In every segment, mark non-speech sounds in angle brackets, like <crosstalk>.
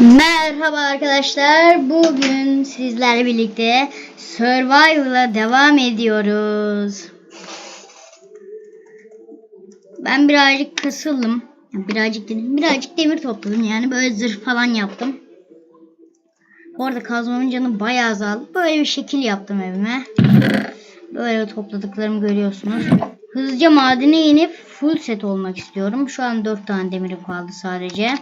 Merhaba arkadaşlar. Bugün sizlerle birlikte Survival'a devam ediyoruz. Ben birazcık kasıldım. Birazcık dedim. Birazcık demir topladım. Yani böyle zırh falan yaptım. Bu arada kazmamın canı bayağı azaldı. Böyle bir şekil yaptım evime. Böyle topladıklarımı görüyorsunuz. Hızlıca madene inip full set olmak istiyorum. Şu an 4 tane demirim kaldı sadece.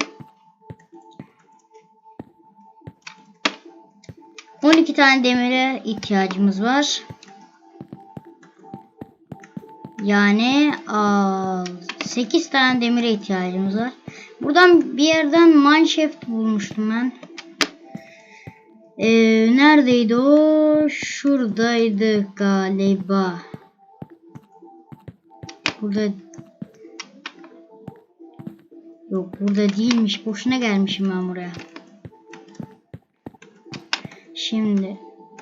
12 tane demire ihtiyacımız var. Yani aa, 8 tane demire ihtiyacımız var. Buradan bir yerden mineshaft bulmuştum ben. Ee, neredeydi o? Şuradaydı galiba. Burada Yok burada değilmiş. Boşuna gelmişim ben buraya. Şimdi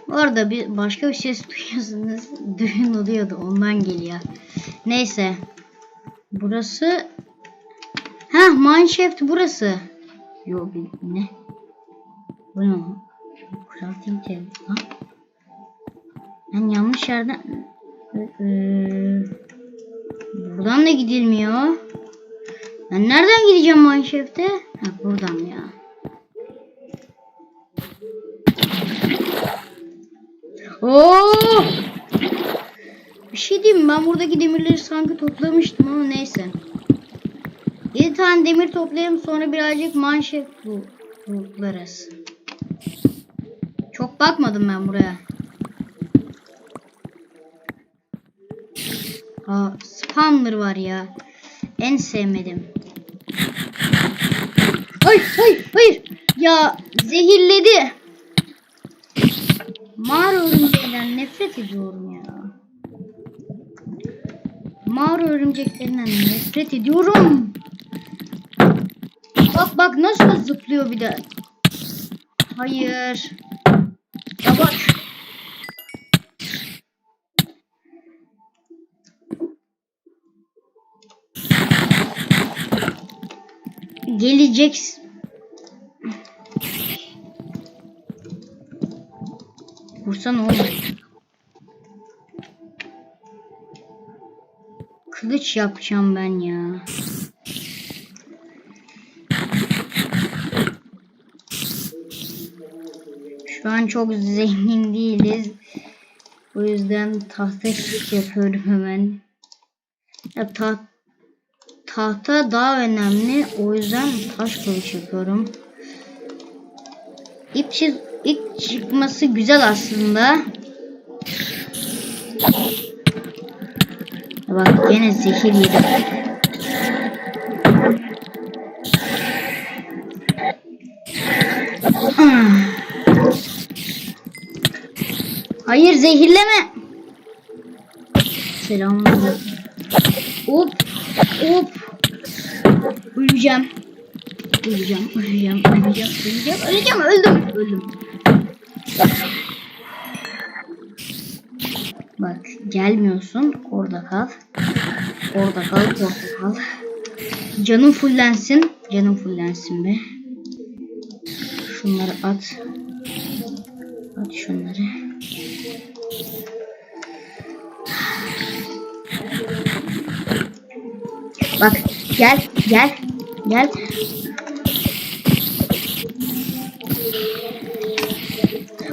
orada bir başka bir ses <laughs> duyuyorsunuz. Düğün oluyordu ondan geliyor. Neyse. Burası Ha mineshaft burası. Yo bir ne? Bu ne? Table. Ha? Ben yanlış yerden ee, buradan da gidilmiyor. Ben nereden gideceğim mineshaft'e? Ha buradan ya. Oo! Bir şey diyeyim? Ben buradaki demirleri sanki toplamıştım ama neyse. 7 tane demir toplayalım sonra birazcık manşet bu buluruz. Çok bakmadım ben buraya. Aa, spawner var ya. En sevmedim. Hayır, hayır, hayır. Ya zehirledi. Mağara nefret ediyorum ya. Mağara örümceklerinden nefret ediyorum. Bak bak nasıl zıplıyor bir de. Hayır. Yavaş. Geleceksin. Vursa ne olur? Kılıç yapacağım ben ya. Şu an çok zengin değiliz. O yüzden tahta kılıç yapıyorum hemen. Ya ta tahta daha önemli. O yüzden taş kılıç yapıyorum. İp, çiz ip çıkması güzel aslında. Bak gene zehir yedim. Hayır zehirleme. Selamünaleyküm. Hop hop. Öleceğim. Öleceğim, öleceğim, öleceğim, öleceğim, öleceğim, öldüm, öldüm. Bak gelmiyorsun, orada kal. Orada kal, orada kal. Canım fullensin, canım fullensin be. Şunları at. At şunları. Bak gel, gel, gel.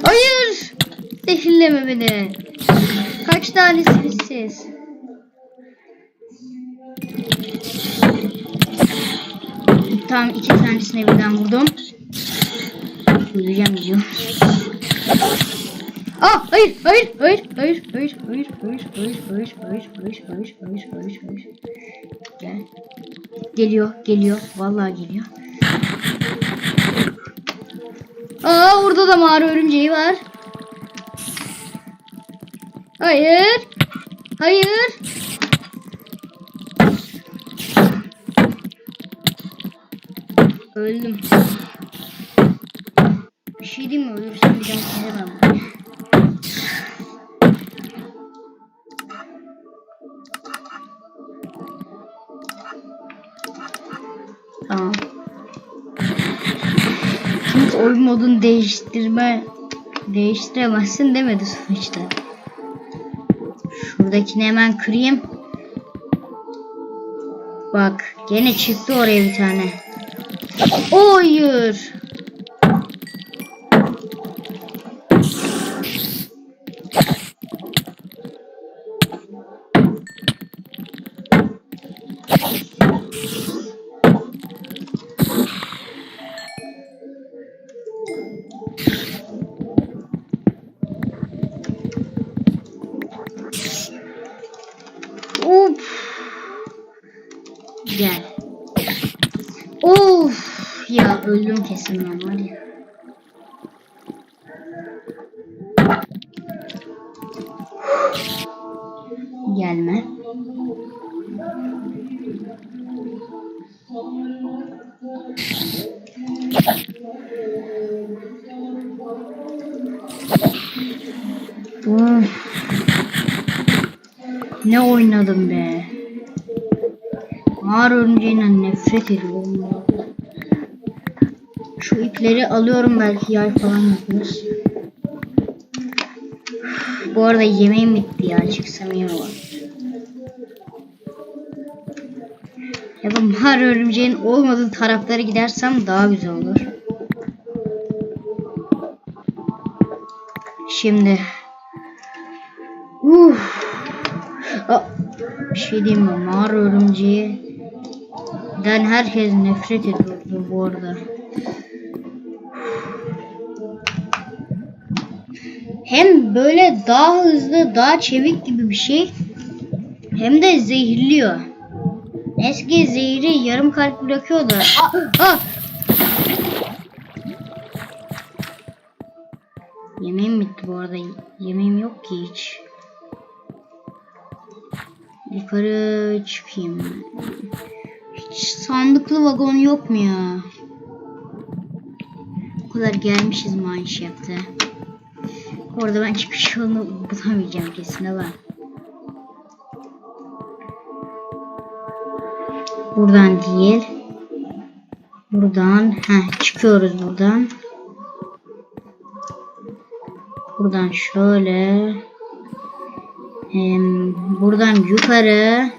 Hayır. Zehirleme beni. Kaç tanesiniz siz? Tamam iki tanesini birden vurdum. Öleceğim diyor. Aa hayır hayır hayır hayır hayır hayır hayır hayır hayır hayır hayır hayır hayır hayır hayır Gel. Geliyor geliyor vallahi geliyor. Aa orada da mağara örümceği var. Hayır. Hayır. Öldüm. Bir şey diyeyim mi? Ölürsem bir daha gelemem. Tamam. oyun modunu değiştirme değiştiremezsin demedi sonuçta. Şuradakini hemen kırayım. Bak gene çıktı oraya bir tane. Hayır. Öldüm kesin ben var ya. Gelme. Ne oynadım be. Mağara örümceğinden nefret ediyorum. Şu ipleri alıyorum belki yay falan yaparız. Bu arada yemeğim bitti ya. Çıksam iyi olur. Ya da mağara örümceğin olmadığı taraflara gidersem daha güzel olur. Şimdi. Uf. Aa, bir şey diyeyim mi? Mağara örümceği den herkes nefret ediyordu bu arada. Hem böyle daha hızlı, daha çevik gibi bir şey. Hem de zehirliyor. Eski zehri yarım kalp bırakıyor da. Aa, aa! Yemeğim bitti bu arada. Yemeğim yok ki hiç. Yukarı çıkayım. Hiç sandıklı vagon yok mu ya? O kadar gelmişiz mineshaft'e. Orada ben çıkış yolunu bulamayacağım kesin ama. Buradan değil. Buradan. Heh, çıkıyoruz buradan. Buradan şöyle. Hem buradan yukarı.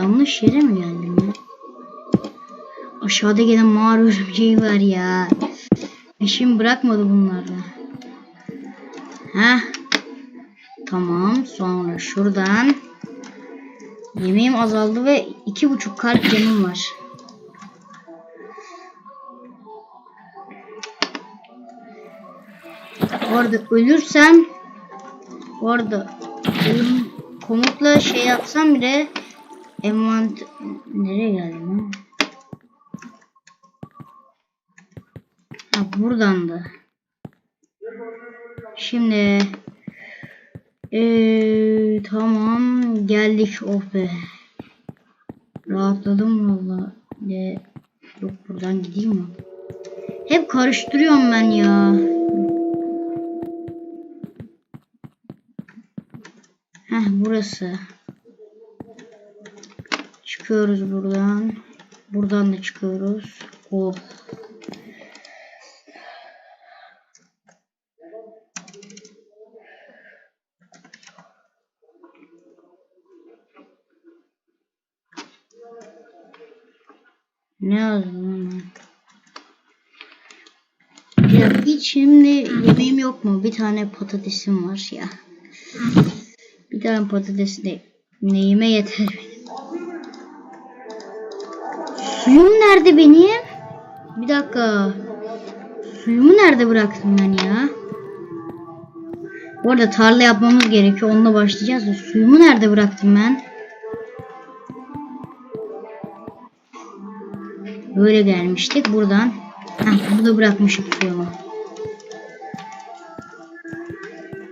Yanlış yere mi geldim ya? Aşağıda gelen mağara örümceği var ya. Eşim bırakmadı bunları. Heh. Tamam. Sonra şuradan. Yemeğim azaldı ve iki buçuk kalp canım var. Orada ölürsem orada komutla şey yapsam bile envant nereye geldim lan? Ha buradan da. Şimdi ee, tamam geldik oh be. Rahatladım valla. De, yok buradan gideyim mi? Hep karıştırıyorum ben ya. Heh burası. Çıkıyoruz buradan. Buradan da çıkıyoruz. Oh. Ne yazdım? Ya hiç şimdi yemeğim yok mu? Bir tane patatesim var ya. Bir tane patates de neyime yeter nerede benim? Bir dakika. Suyumu nerede bıraktım ben ya? Bu arada tarla yapmamız gerekiyor. Onunla başlayacağız. Suyumu nerede bıraktım ben? Böyle gelmiştik. Buradan. Heh, burada bırakmışım suyumu.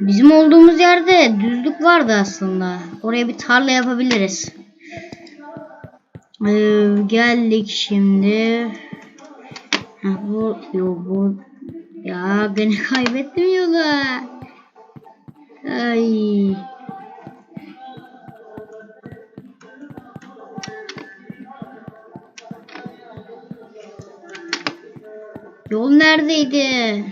Bizim olduğumuz yerde düzlük vardı aslında. Oraya bir tarla yapabiliriz. Ee, geldik şimdi. Ha, bu, yo, bu Ya beni <laughs> kaybettim yola. Ay. Yol neredeydi?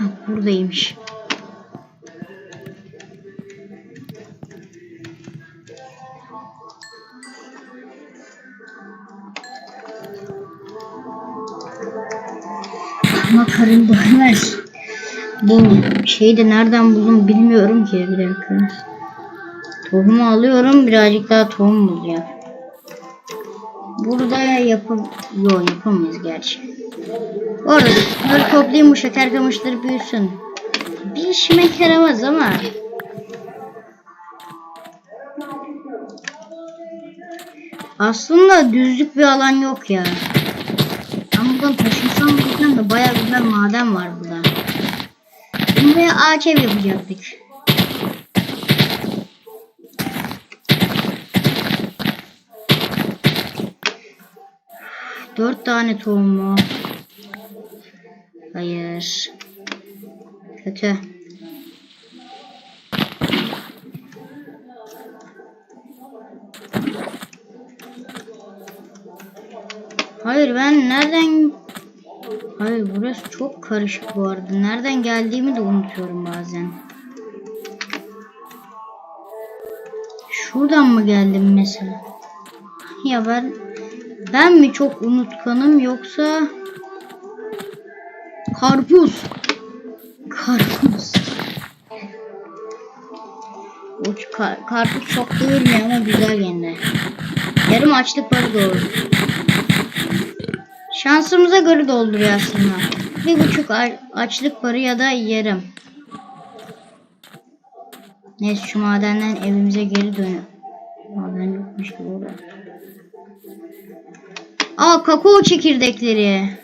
Ha, buradaymış. Ama karın doymaz. Bu şeyi de nereden buldum bilmiyorum ki. Bir dakika. Tohumu alıyorum. Birazcık daha tohum bulacağım. Burada yapım... Yok yapamayız gerçi. Orada böyle toplayayım bu şeker kamışları büyüsün. Bir işime yaramaz ama. Aslında düzlük bir alan yok ya. Ben buradan taşınsam buradan da baya güzel maden var burada. Buraya ağaç ev yapacaktık. Dört tane tohum mu? Kötü. Hayır ben nereden... Hayır burası çok karışık bu arada. Nereden geldiğimi de unutuyorum bazen. Şuradan mı geldim mesela? Ya ben... Ben mi çok unutkanım yoksa... Karpuz. Karpuz. O ka- karpuz çok mi ama güzel yine. Yarım açlık var doğru. Şansımıza göre dolduruyor aslında. Bir buçuk açlık barı ya da yarım. Neyse şu madenden evimize geri dönüyor. Maden yokmuş gibi orada. Aa kakao çekirdekleri.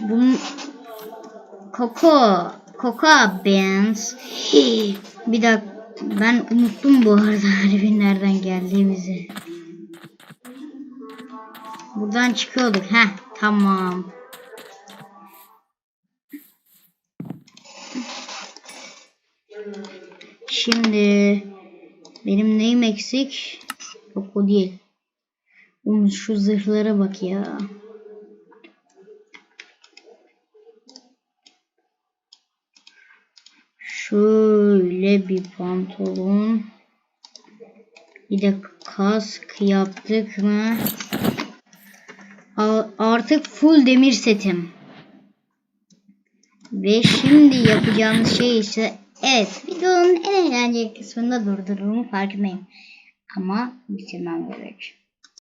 Bunun Koko. Coca beans. <gasps> Bir dakika ben unuttum bu arada <laughs> harbi nereden geldiğimizi. Buradan çıkıyorduk. Heh tamam. Şimdi benim neyim eksik? Yok o değil. Oğlum şu zırhlara bak ya. Şöyle bir pantolon. Bir de kask yaptık mı? Artık full demir setim. Ve şimdi yapacağımız şey ise evet videonun en eğlenceli kısmında durdurumu farkındayım. Ama bitirmem gerek.